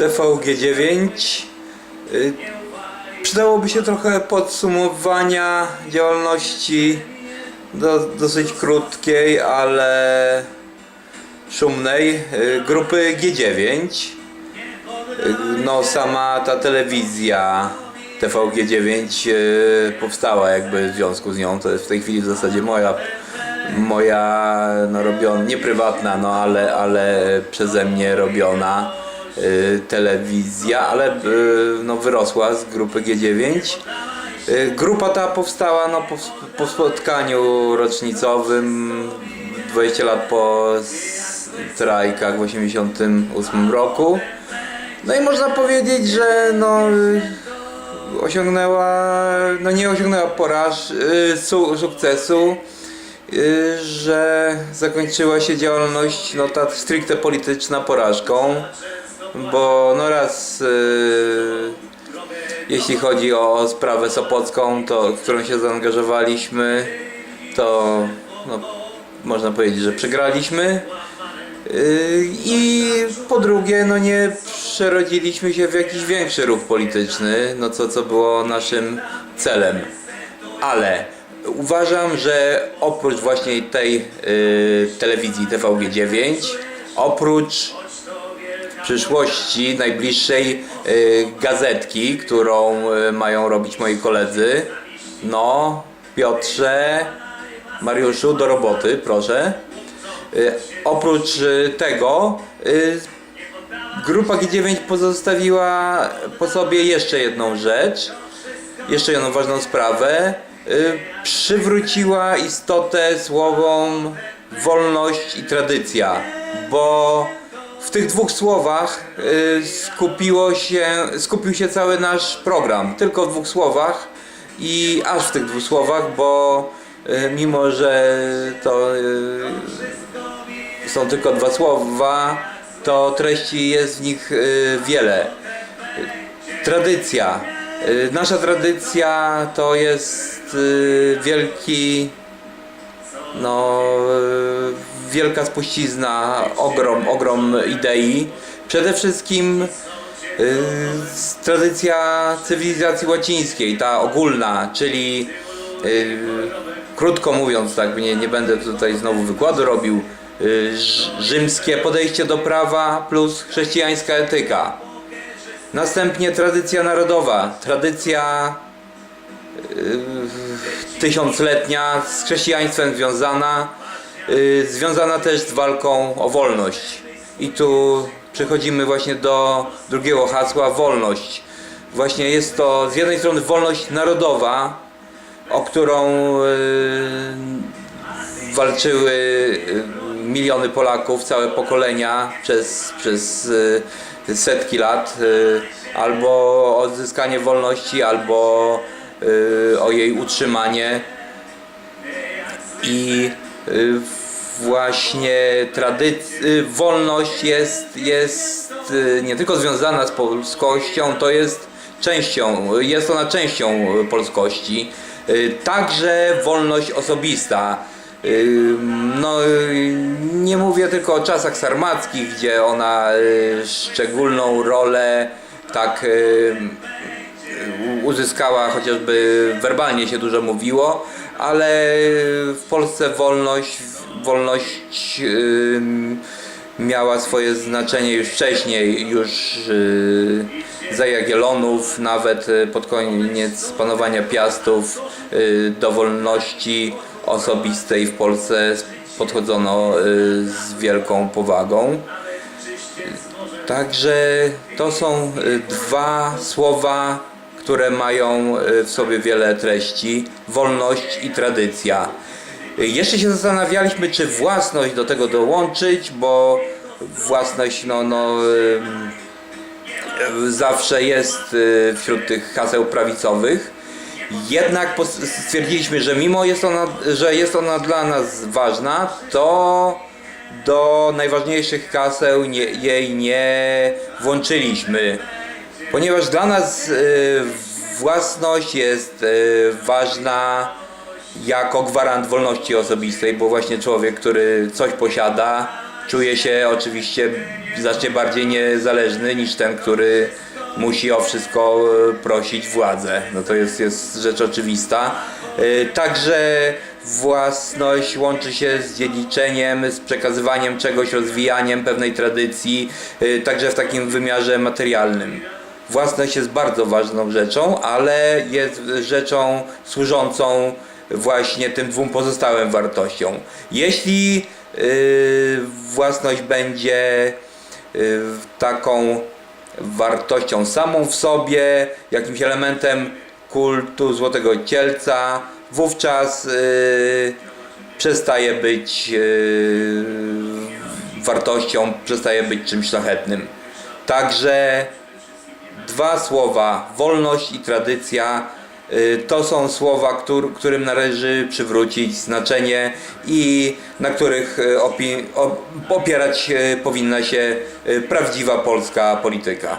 TVG9. Y, Przydałoby się trochę podsumowania działalności do, dosyć krótkiej, ale szumnej y, grupy G9. Y, No sama ta telewizja TVG9 y, powstała jakby w związku z nią. To jest w tej chwili w zasadzie moja moja no robiona, nie prywatna, no ale, ale przeze mnie robiona telewizja, ale y, no wyrosła z grupy G9. Y, grupa ta powstała no, po, po spotkaniu rocznicowym 20 lat po strajkach w 88 roku. No i można powiedzieć, że no y, osiągnęła, no nie osiągnęła poraż, y, su, sukcesu, y, że zakończyła się działalność no ta stricte polityczna porażką, bo no raz y, jeśli chodzi o sprawę sopocką, to, w którą się zaangażowaliśmy, to no, można powiedzieć, że przegraliśmy. Yy, I po drugie, no nie przerodziliśmy się w jakiś większy ruch polityczny, no co, co było naszym celem. Ale uważam, że oprócz właśnie tej yy, telewizji TVG9, oprócz przyszłości najbliższej yy, gazetki, którą yy, mają robić moi koledzy, no Piotrze, Mariuszu, do roboty, proszę. Y, oprócz tego grupa G9 pozostawiła po sobie jeszcze jedną rzecz, jeszcze jedną ważną sprawę. Przywróciła istotę słowom wolność i tradycja, bo w tych dwóch słowach y, skupiło się, skupił się cały nasz program, tylko w dwóch słowach i aż w tych dwóch słowach, bo y, mimo, że to y, są tylko dwa słowa, to treści jest w nich wiele. Tradycja. Nasza tradycja to jest wielki, no, wielka spuścizna, ogrom, ogrom idei. Przede wszystkim y, tradycja cywilizacji łacińskiej, ta ogólna, czyli y, krótko mówiąc, tak nie, nie będę tutaj znowu wykładu robił, y, rzymskie podejście do prawa plus chrześcijańska etyka. Następnie tradycja narodowa, tradycja tysiącletnia z chrześcijaństwem związana, związana też z walką o wolność. I tu przechodzimy właśnie do drugiego hasła wolność. Właśnie jest to z jednej strony wolność narodowa, o którą y, walczyły y, miliony Polaków, całe pokolenia przez, przez y, setki lat, y, albo o odzyskanie wolności, albo y, o jej utrzymanie. I y, właśnie y, wolność jest, jest y, nie tylko związana z polskością, to jest częścią, jest ona częścią polskości. Y, Także wolność osobista. No, nie mówię tylko o czasach sarmackich, gdzie ona szczególną rolę tak uzyskała, chociażby werbalnie się dużo mówiło, ale w Polsce wolność, wolność miała swoje znaczenie już wcześniej, już yy, za Jagiellonów, nawet y, pod koniec panowania Piastów y, do wolności osobistej w Polsce podchodzono y, z wielką powagą. Także to są y, dwa słowa, które mają y, w sobie wiele treści: wolność i tradycja. Jeszcze się zastanawialiśmy, czy własność do tego dołączyć, bo własność no, no, zawsze jest y, wśród tych haseł prawicowych. Jednak stwierdziliśmy, że mimo jest ona, że jest ona dla nas ważna, to do najważniejszych haseł nie, jej nie włączyliśmy. Ponieważ dla nas y, własność jest y, ważna jako gwarant wolności osobistej, bo właśnie człowiek, który coś posiada, czuje się oczywiście znacznie bardziej niezależny niż ten, który musi o wszystko e, prosić władzę. No to jest, jest rzecz oczywista. E, Także własność łączy się z dziedziczeniem, z przekazywaniem czegoś, rozwijaniem pewnej tradycji, e, także w takim wymiarze materialnym. Własność jest bardzo ważną rzeczą, ale jest rzeczą służącą właśnie tym dwóm pozostałym wartościom. Jeśli yy, własność będzie yy, taką wartością samą w sobie, jakimś elementem kultu Złotego Cielca, wówczas yy, przestaje być wartością, przestaje być czymś szlachetnym. Także dwa słowa wolność i tradycja to są słowa, któr, którym należy przywrócić znaczenie i na których y, opi, op, opierać y, powinna się y, prawdziwa polska polityka.